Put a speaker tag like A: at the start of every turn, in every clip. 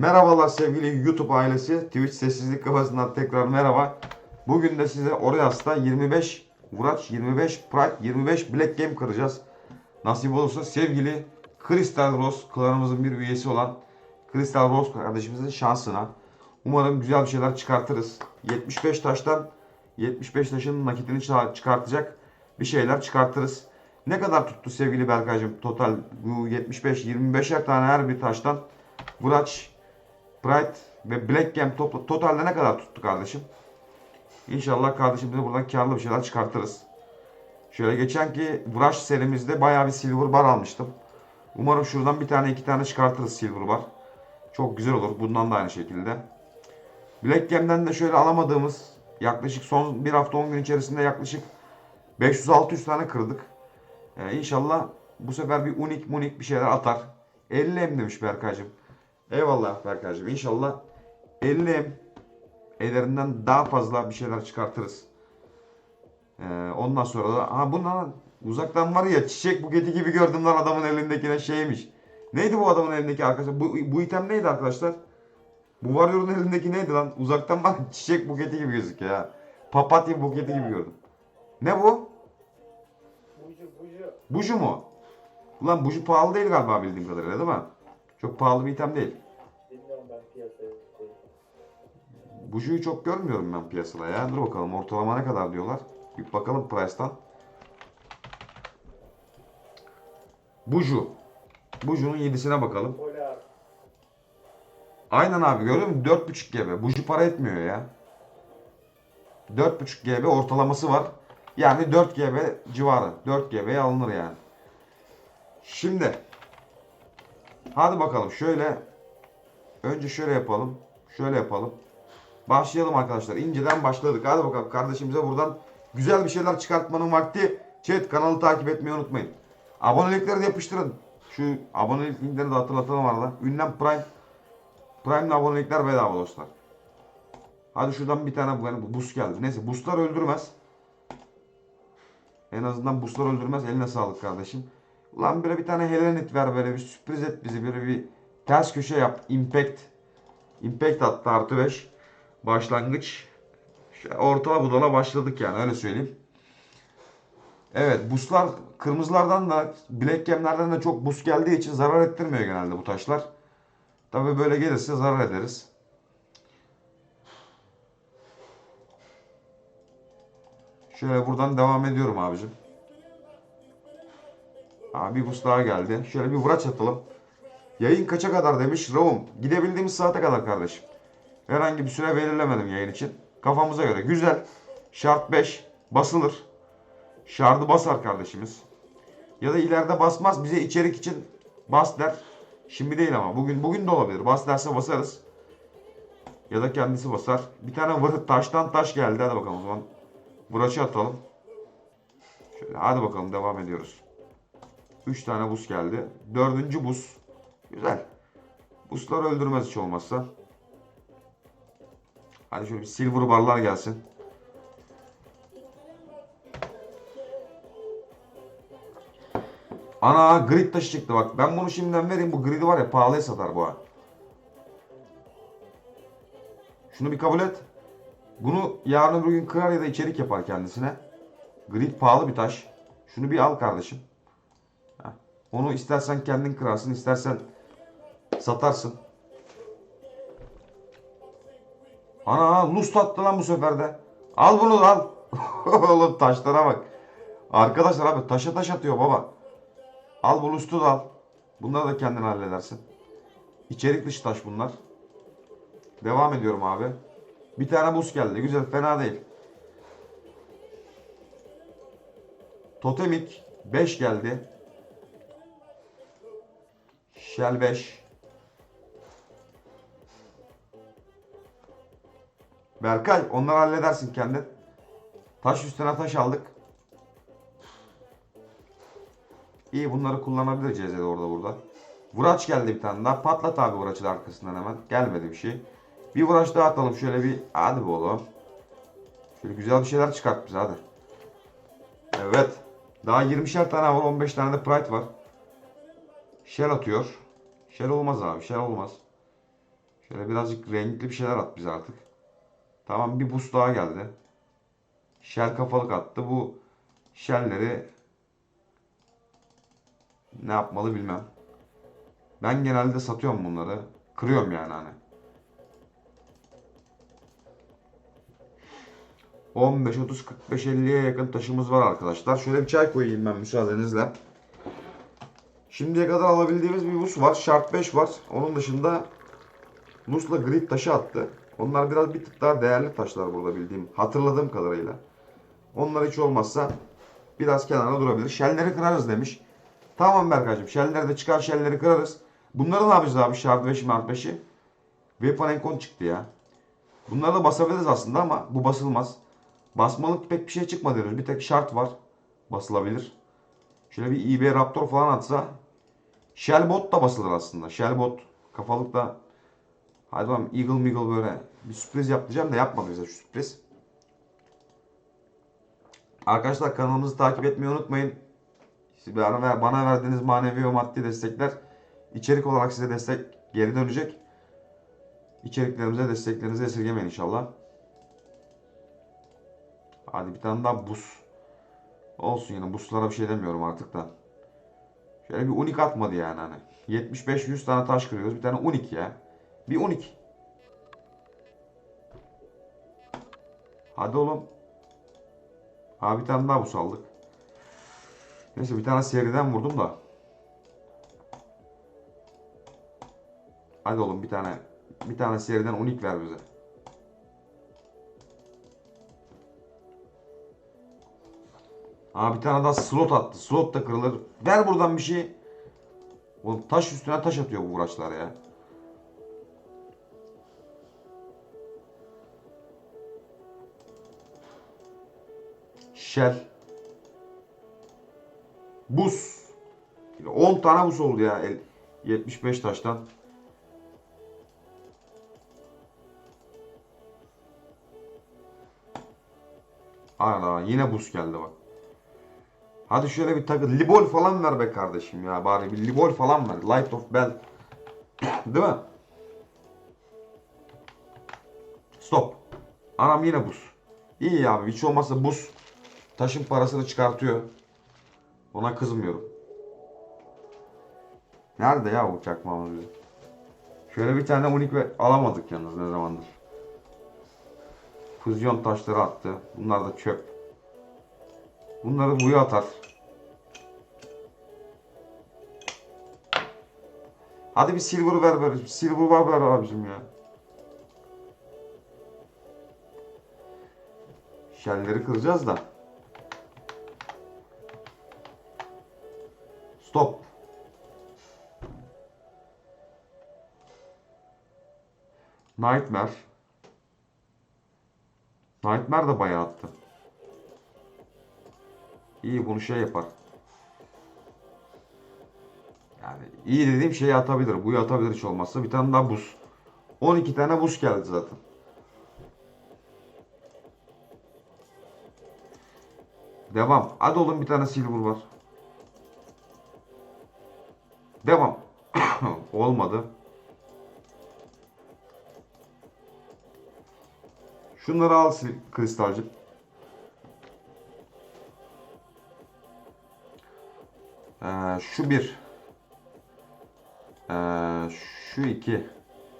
A: Merhabalar sevgili YouTube ailesi. Twitch sessizlik kafasından tekrar merhaba. Bugün de size Orias'ta 25 Vuraç, 25 Pride, 25 Black Game kıracağız. Nasip olursa sevgili Crystal Rose klanımızın bir üyesi olan Crystal Rose kardeşimizin şansına. Umarım güzel bir şeyler çıkartırız. 75 taştan 75 taşın nakitini çıkartacak bir şeyler çıkartırız. Ne kadar tuttu sevgili Berkaycığım total bu 75 25'er tane her bir taştan Vuraç, Pride ve Black Gem topla, totalde ne kadar tuttu kardeşim? İnşallah kardeşimize buradan karlı bir şeyler çıkartırız. Şöyle geçenki Vuraç serimizde bayağı bir silver bar almıştım. Umarım şuradan bir tane iki tane çıkartırız silver bar. Çok güzel olur. Bundan da aynı şekilde. Black Gem'den de şöyle alamadığımız yaklaşık son bir hafta 10 gün içerisinde yaklaşık 500-600 tane kırdık. Ee, inşallah bu sefer bir unik munik bir şeyler atar. 50 em demiş Berkaycığım. Eyvallah Berkaycığım. İnşallah 50 em ellerinden daha fazla bir şeyler çıkartırız. Ee, ondan sonra da ha bundan uzaktan var ya çiçek buketi gibi gördüm lan adamın elindekine şeymiş. Neydi bu adamın elindeki arkadaşlar? Bu, bu item neydi arkadaşlar? Bu Warrior'un elindeki neydi lan? Uzaktan bak çiçek buketi gibi gözüküyor ya. Papatya buketi gibi gördüm. Ne bu?
B: Bucu bucu.
A: Buju mu? Ulan buju pahalı değil galiba bildiğim kadarıyla değil mi? Çok pahalı bir item değil. Buju'yu çok görmüyorum ben piyasada ya. Dur bakalım ortalama ne kadar diyorlar. Bir bakalım price'tan. Buju. Buju'nun 7'sine bakalım. Aynen abi görüyor musun? 4.5 GB. Buju para etmiyor ya. 4.5 GB ortalaması var. Yani 4 GB civarı. 4 GB'ye alınır yani. Şimdi. Hadi bakalım şöyle. Önce şöyle yapalım. Şöyle yapalım. Başlayalım arkadaşlar. İnceden başladık. Hadi bakalım kardeşimize buradan güzel bir şeyler çıkartmanın vakti. Chat kanalı takip etmeyi unutmayın. Abonelikleri de yapıştırın. Şu abonelik linklerini de hatırlatalım arada. Ünlem Prime. Prime'le abonelikler bedava dostlar. Hadi şuradan bir tane yani bu boost geldi. Neyse boostlar öldürmez. En azından boostlar öldürmez. Eline sağlık kardeşim. Ulan böyle bir tane Helenit ver böyle bir sürpriz et bizi. Böyle bir ters köşe yap. Impact. Impact attı artı 5. Başlangıç. Ortala budala başladık yani öyle söyleyeyim. Evet boostlar kırmızılardan da black gemlerden de çok boost geldiği için zarar ettirmiyor genelde bu taşlar. Tabii böyle gelirse zarar ederiz. Şöyle buradan devam ediyorum abicim. Abi boost daha geldi. Şöyle bir vuraç atalım. Yayın kaça kadar demiş Raum. Gidebildiğimiz saate kadar kardeşim. Herhangi bir süre belirlemedim yayın için. Kafamıza göre. Güzel. Şart 5. Basılır. Şardı basar kardeşimiz. Ya da ileride basmaz bize içerik için bas der. Şimdi değil ama bugün bugün de olabilir. Bas derse basarız. Ya da kendisi basar. Bir tane vır, taştan taş geldi. Hadi bakalım o zaman. Buraçı atalım. Şöyle hadi bakalım devam ediyoruz. 3 tane buz geldi. Dördüncü buz. Güzel. Buzlar öldürmez hiç olmazsa. Hadi şöyle bir silver barlar gelsin. Ana grid taşı çıktı bak. Ben bunu şimdiden vereyim. Bu gridi var ya pahalıya satar bu ha. Şunu bir kabul et. Bunu yarın öbür gün kırar ya da içerik yapar kendisine. Grid pahalı bir taş. Şunu bir al kardeşim. Onu istersen kendin kırarsın, istersen satarsın. Ana lust attı lan bu sefer de. Al bunu al. Oğlum taşlara bak. Arkadaşlar abi taşa taş atıyor baba. Al bu lustu da al. Bunları da kendin halledersin. İçerik dışı taş bunlar. Devam ediyorum abi. Bir tane buz geldi. Güzel fena değil. Totemik 5 geldi. Shell 5. Berkay onları halledersin kendin. Taş üstüne taş aldık. İyi bunları kullanabiliriz de orada burada. Vuraç geldi bir tane daha. Patlat abi Vuraç'ın arkasından hemen. Gelmedi bir şey. Bir Vuraç daha atalım şöyle bir. Hadi be oğlum. Şöyle güzel bir şeyler çıkart bize hadi. Evet. Daha 20'şer tane var. 15 tane de Pride var. Shell atıyor. Shell olmaz abi. Shell olmaz. Şöyle birazcık renkli bir şeyler at bize artık. Tamam bir boost daha geldi. Shell kafalık attı. Bu shellleri ne yapmalı bilmem. Ben genelde satıyorum bunları. Kırıyorum yani hani. 15, 30, 45, 50'ye yakın taşımız var arkadaşlar. Şöyle bir çay koyayım ben müsaadenizle. Şimdiye kadar alabildiğimiz bir bus var. Sharp 5 var. Onun dışında Lus'la grit taşı attı. Onlar biraz bir tık daha değerli taşlar burada bildiğim, hatırladığım kadarıyla. Onlar hiç olmazsa biraz kenara durabilir. Şelleri kırarız demiş. Tamam Berkaycığım. Şelleri de çıkar şelleri kırarız. Bunları ne yapacağız abi? Sharp 5'i Mart 5'i. Weapon Encon çıktı ya. Bunları da basabiliriz aslında ama bu basılmaz. Basmalık pek bir şey çıkmadı. Bir tek şart var. Basılabilir. Şöyle bir IB Raptor falan atsa. Shellbot da basılır aslında. Shellbot kafalık da Hadi bakalım Eagle Meagle böyle bir sürpriz yapacağım da yapmadı bize şu sürpriz. Arkadaşlar kanalımızı takip etmeyi unutmayın. Siz Bana, bana verdiğiniz manevi ve maddi destekler içerik olarak size destek geri dönecek. İçeriklerimize desteklerinizi esirgemeyin inşallah. Hadi bir tane daha bus. Olsun yine buslara bir şey demiyorum artık da. Şöyle bir unik atmadı yani hani. 75-100 tane taş kırıyoruz. Bir tane unik ya. Bir 12. Hadi oğlum. Ha bir tane daha bus aldık. Neyse bir tane seriden vurdum da. Hadi oğlum bir tane bir tane seriden unik ver bize. Aa bir tane daha slot attı. Slot da kırılır. Ver buradan bir şey. Oğlum taş üstüne taş atıyor bu uğraşlar ya. Shell. Buz. 10 tane buz oldu ya. El- 75 taştan. Ana yine buz geldi bak. Hadi şöyle bir takı. Libol falan ver be kardeşim ya. Bari bir libol falan ver. Light of Bell. Değil mi? Stop. Anam yine buz. İyi abi. Hiç olmazsa buz taşın parasını çıkartıyor. Ona kızmıyorum. Nerede ya bu çakmağımız bizim? Şöyle bir tane unik ve alamadık yalnız ne zamandır. Füzyon taşları attı. Bunlar da çöp. Bunları buya atar. Hadi bir silver ver ver. Silver var ver abicim ya. Şelleri kıracağız da. Stop. Nightmare. Nightmare da bayağı attı. İyi bunu şey yapar. Yani iyi dediğim şeyi atabilir. Bu atabilir hiç olmazsa. Bir tane daha buz. 12 tane buz geldi zaten. Devam. Hadi oğlum bir tane silver var. Devam. Olmadı. Şunları al sil- şu bir. Ee, şu iki.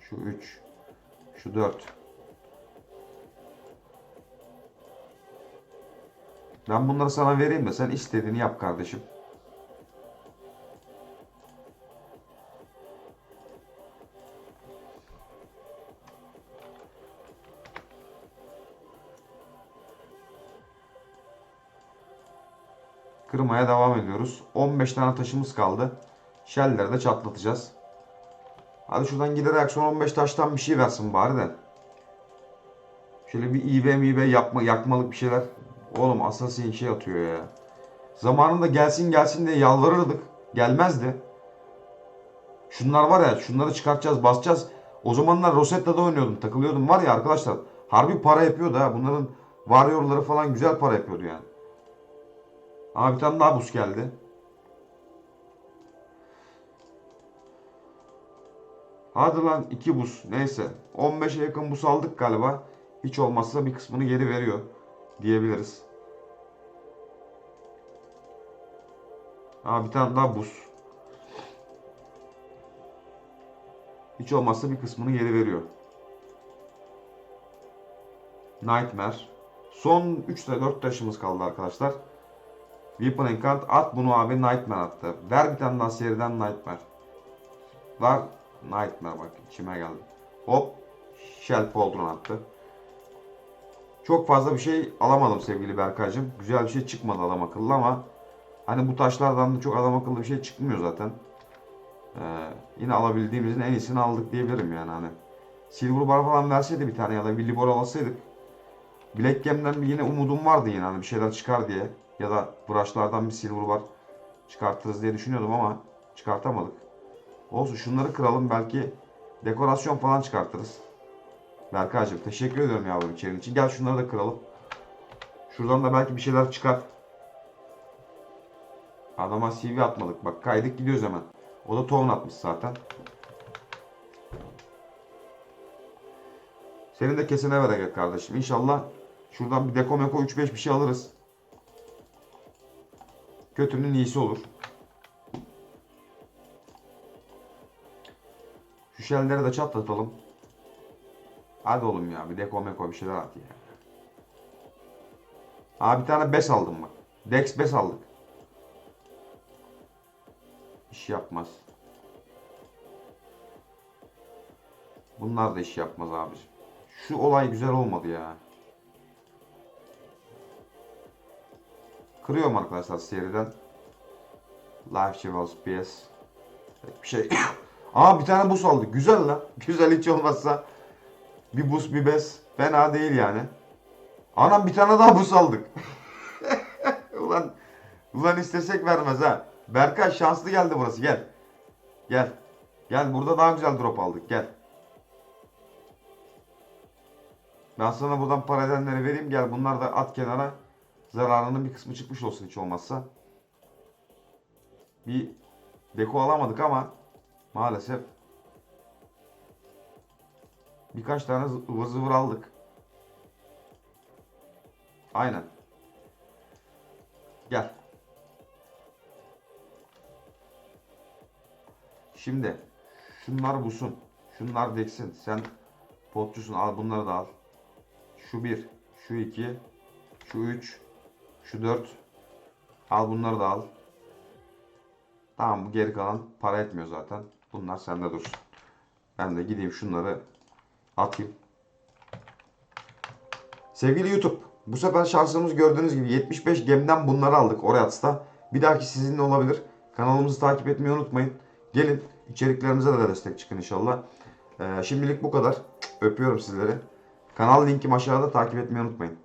A: Şu üç. Şu dört. Ben bunları sana vereyim de sen istediğini yap kardeşim. Kırmaya devam ediyoruz. 15 tane taşımız kaldı. Shell'leri de çatlatacağız. Hadi şuradan giderek son 15 taştan bir şey versin bari de. Şöyle bir İB mibe yapma, yakmalık bir şeyler. Oğlum Assassin şey atıyor ya. Zamanında gelsin gelsin diye yalvarırdık. Gelmezdi. Şunlar var ya şunları çıkartacağız basacağız. O zamanlar Rosetta'da oynuyordum takılıyordum var ya arkadaşlar. Harbi para yapıyordu ha. Bunların Warrior'ları falan güzel para yapıyordu yani. Aa bir tane daha buz geldi. Hadi lan 2 buz. Neyse. 15'e yakın buz aldık galiba. Hiç olmazsa bir kısmını geri veriyor diyebiliriz. Aa bir tane daha buz. Hiç olmazsa bir kısmını geri veriyor. Nightmare. Son 3 de 4 taşımız kaldı arkadaşlar. Weapon Encant at bunu abi Nightmare attı. Ver bir tane daha seriden Nightmare. Var Nightmare bak içime geldi. Hop Shell Pauldron attı. Çok fazla bir şey alamadım sevgili Berkaycığım. Güzel bir şey çıkmadı adam akıllı ama hani bu taşlardan da çok adam akıllı bir şey çıkmıyor zaten. Ee, yine alabildiğimizin en iyisini aldık diyebilirim yani hani. Silver bar falan verseydi bir tane ya da Willy Bor alsaydık. Black Gem'den yine umudum vardı yine hani bir şeyler çıkar diye. Ya da brushlardan bir silver bar çıkartırız diye düşünüyordum ama çıkartamadık. Olsun şunları kıralım belki dekorasyon falan çıkartırız. Berkaycığım teşekkür ediyorum yavrum içeriğin için. Gel şunları da kıralım. Şuradan da belki bir şeyler çıkar. Adama CV atmadık. Bak kaydık gidiyoruz hemen. O da tohum atmış zaten. Senin de kesene bereket kardeşim. İnşallah şuradan bir deko meko 3-5 bir şey alırız. Kötünün iyisi olur. Şu şelleri de çatlatalım. Hadi oğlum ya bir deko meko bir şeyler at ya. Aa bir tane bes aldım bak. Dex bes aldık. İş yapmaz. Bunlar da iş yapmaz abicim. Şu olay güzel olmadı ya. Kırıyorum arkadaşlar seriden. Life Chivals PS. Bir şey. Aa bir tane bus aldık. Güzel lan. Güzel hiç olmazsa. Bir bus bir bes. Fena değil yani. Anam bir tane daha bus aldık. ulan, ulan istesek vermez ha. Berkay şanslı geldi burası gel. Gel. Gel burada daha güzel drop aldık gel. Ben sana buradan para edenleri vereyim gel bunlar da at kenara. Zararının bir kısmı çıkmış olsun hiç olmazsa. Bir deko alamadık ama maalesef birkaç tane ıvır zıvır aldık. Aynen. Gel. Şimdi şunlar busun. Şunlar deksin. Sen potçusun. Al bunları da al. Şu bir, şu iki, şu üç, şu dört. Al bunları da al. Tamam bu geri kalan para etmiyor zaten. Bunlar sende dursun. Ben de gideyim şunları atayım. Sevgili YouTube, bu sefer şansımız gördüğünüz gibi 75 gemden bunları aldık Oriats'ta. Bir dahaki sizinle olabilir. Kanalımızı takip etmeyi unutmayın. Gelin içeriklerimize de destek çıkın inşallah. Ee, şimdilik bu kadar. Öpüyorum sizleri. Kanal linkim aşağıda takip etmeyi unutmayın.